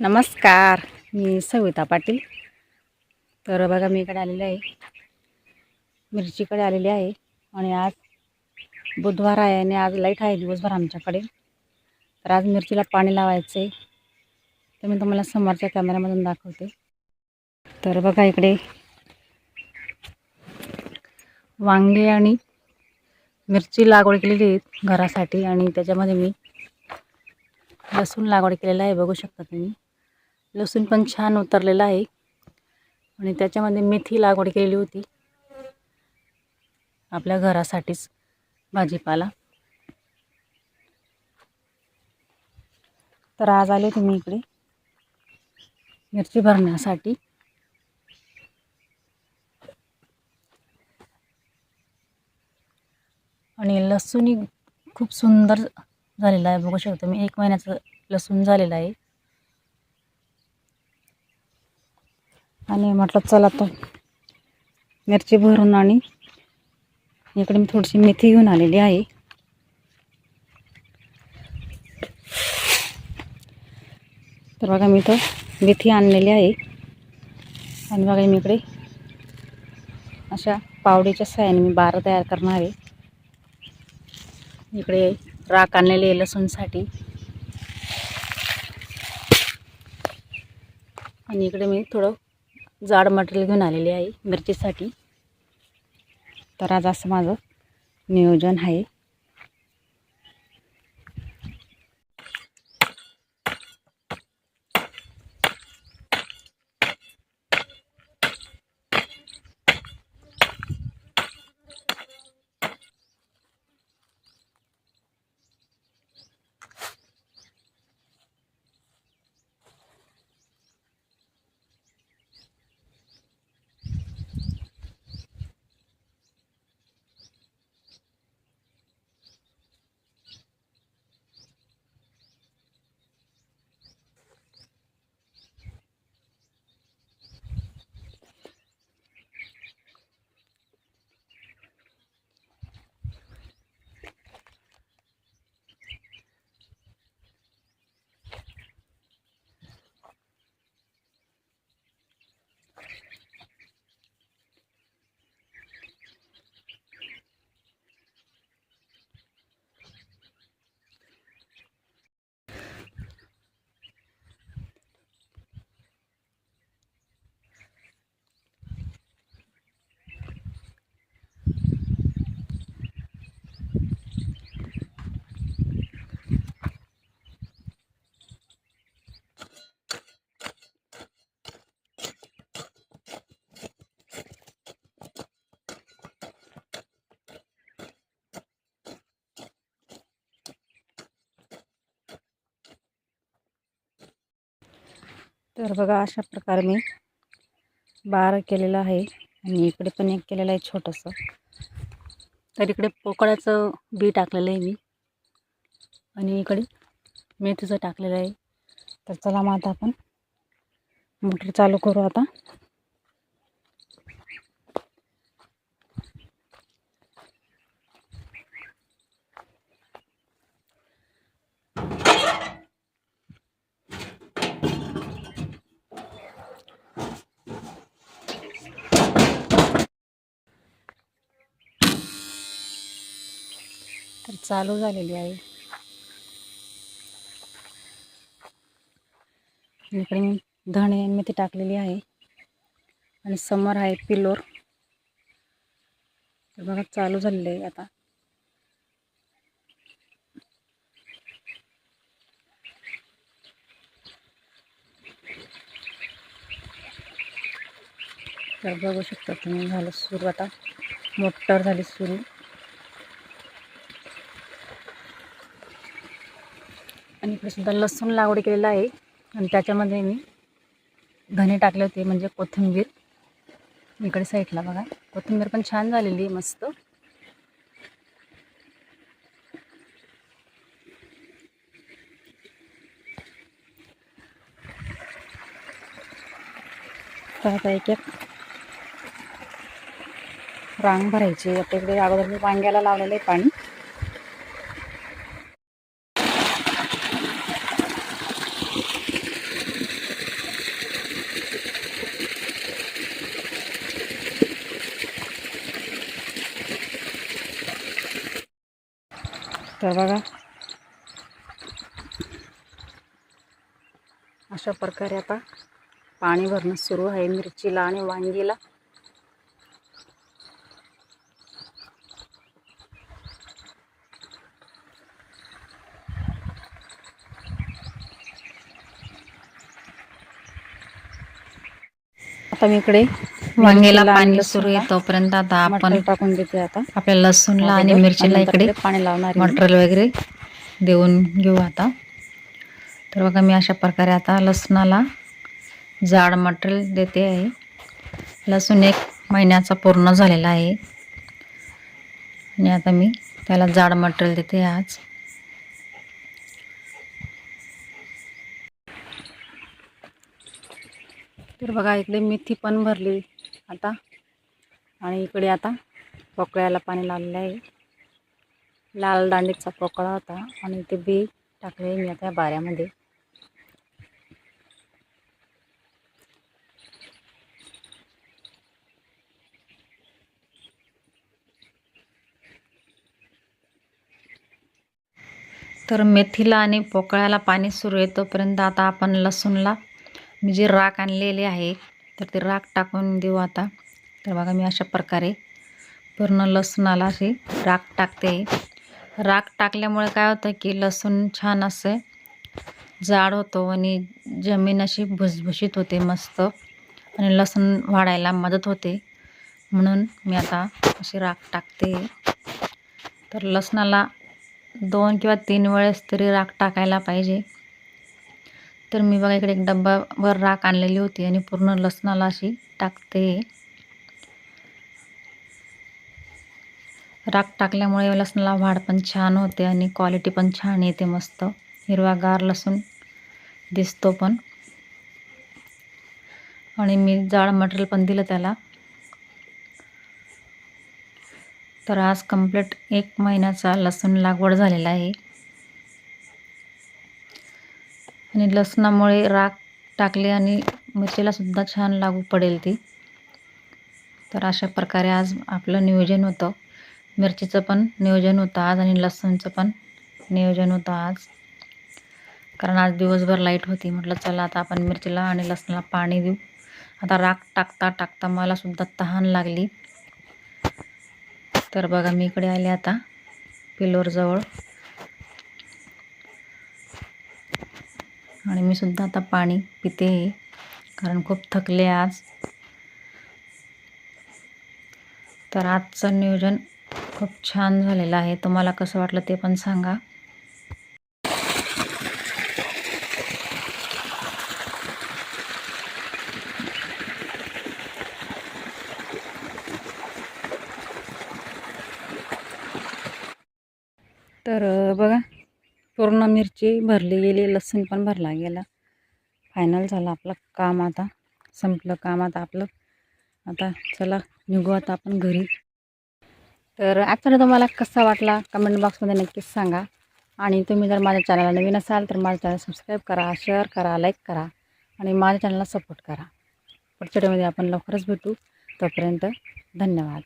नमस्कार मी सविता पाटील. तर बघा मी इकडे आलेले आहे. मिरचीकडे आलेली आहे आणि आज बुधवार आहे आणि आज लाइट आहे दिवसभर आमच्याकडे. तर आज मिरचीला पाणी लावायचं आहे तर मी तुम्हाला समोरच्या कॅमेऱ्यामधून दाखवते. तर बघा इकडे. वांगे आणि मिरची लागवड केलेली आहे घरासाठी आणि त्याच्यामध्ये मी लसूण लागवड केलेला आहे बघू शकता तुम्ही. लसूण पण छान उतरलेला आहे. आणि त्याच्यामध्ये मेथी लागवड केलेली होती. आपल्या घरासाठीच भाजीपाला. तर आज आले तुम्ही इकडे. मिरची भरण्यासाठी. आणि लसूणही खूप सुंदर झालेला आहे. बघू शकतो मी एक महिन्याचं लसूण झालेलं आहे. आणि म्हटलं चला तर मिरची भरून आणि. इकडे मी थोडीशी मेथी घेऊन आलेली आहे. तर बघा मी तर मेथी आणलेली आहे. आणि बघा मी इकडे अशा पावडीच्या साह्याने मी बारं तयार करणार आहे. इकडे राख आणलेली आहे लसूणसाठी. आणि इकडे मी थोडं जाड मटेरियल घेऊन आलेली आहे मिरचीसाठी. तर आज असं माझं नियोजन आहे. तर बघा अशा प्रकारे मी बार केलेलं आहे. आणि इकडे पण एक केलेलं आहे छोटंसं. तर इकडे पोकळ्याचं बी टाकलेलं आहे मी. आणि इकडे मेथीचं टाकलेलं आहे. तर चला मग आता आपण मोटर चालू करू आता. तर चालू झालेली आहे. इकडे मी धणे मेथी टाकलेली आहे. आणि समोर आहे पिलोर तर बघा चालू झालेलं आहे आता. तर बघू शकता तुम्ही झालं सुरू आता. मोटर झाली सुरू. आणि इकडे सुद्धा लसूण लागवड केलेलं आहे. आणि त्याच्यामध्ये मी धने टाकले होते म्हणजे कोथिंबीर. इकडे साईडला बघा. कोथिंबीर पण छान झालेली आहे मस्त. आता एक एक रांग भरायची. आता इकडे अगोदर मी वांग्याला लावलेलं आहे पाणी. तर बघा. अशा प्रकारे आता पाणी भरणं सुरू आहे मिरचीला आणि वांगीला. आता मी इकडे वांग्याला पाणी सुरू आहे. तोपर्यंत आता आपण टाकून देते आता. आपल्या लसूणला आणि मिरचीला इकडे पाणी लावणार आहे. मी. मटेरियल वगैरे देऊन घेऊ आता. तर बघा मी अशा प्रकारे आता लसणाला जाड मटेरियल देते आहे. लसूण एक महिन्याचा पूर्ण झालेला आहे. आणि आता मी त्याला जाड मटेरियल देते आज. तर बघा इकडे मेथी पण भरली आता. आणि इकडे आता पोकळ्याला पाणी लावलेलं आहे. लाल दांडीचा पोकळा होता आणि ते बी टाकले मी आता या बाऱ्यामध्ये. तर मेथीला आणि पोकळ्याला पाणी सुरू येतोपर्यंत आता आपण लसूणला मी जे राख आणलेले आहे तर ते राख टाकून देऊ आता. तर बघा मी अशा प्रकारे पूर्ण लसणाला अशी राख टाकते. राख टाकल्यामुळे काय होतं की लसूण छान असे जाड होतो आणि जमीन अशी भुसभुशीत होते मस्त आणि लसूण वाढायला मदत होते. म्हणून मी आता अशी राख टाकते. तर लसणाला दोन किंवा तीन वेळेस तरी राख टाकायला पाहिजे. तर मी बघा इकडे एक डब्बावर राख आणलेली होती आणि पूर्ण लसणाला अशी टाकते. राख टाकल्यामुळे लसणाला वाढ पण छान होते आणि क्वालिटी पण छान येते मस्त. हिरवागार लसूण दिसतो पण. आणि मी जाड मटेरियल पण दिलं त्याला. तर आज कंप्लीट एक महिन्याचा लसूण लागवड झालेला आहे. आणि लसणामुळे राख टाकले आणि मिरचीलासुद्धा छान लागू पडेल ती. तर अशा प्रकारे आज आपलं नियोजन होतं. मिरचीचं पण नियोजन होतं आज आणि लसूणचं पण नियोजन होतं आज. कारण आज दिवसभर लाइट होती. म्हटलं चला आता आपण मिरचीला आणि लसणाला पाणी देऊ. आता राख टाकता टाकता मला सुद्धा तहान लागली. तर बघा मी इकडे आले आता पिलोरजवळ आणि मी सुद्धा आता पाणी पिते कारण खूप थकले आज. तर आजचं नियोजन खूप छान झालेलं आहे. तुम्हाला कसं वाटलं ते पण सांगा. तर बघा पूर्ण मिरची भरली गेली लसूण पण भरला गेला. फायनल झालं आपलं काम आता. संपलं काम आता आपलं. आता चला निघू आता आपण घरी. तर आजचा तुम्हाला कसा वाटला? कमेंट बॉक्समध्ये नक्कीच सांगा. आणि तुम्ही जर माझ्या चॅनलला नवीन असाल तर माझ्या चॅनल सबस्क्राईब करा शेअर करा लाईक करा. आणि माझ्या चॅनलला सपोर्ट करा. पुढच्या व्हिडिओमध्ये आपण लवकरच भेटू. तोपर्यंत धन्यवाद.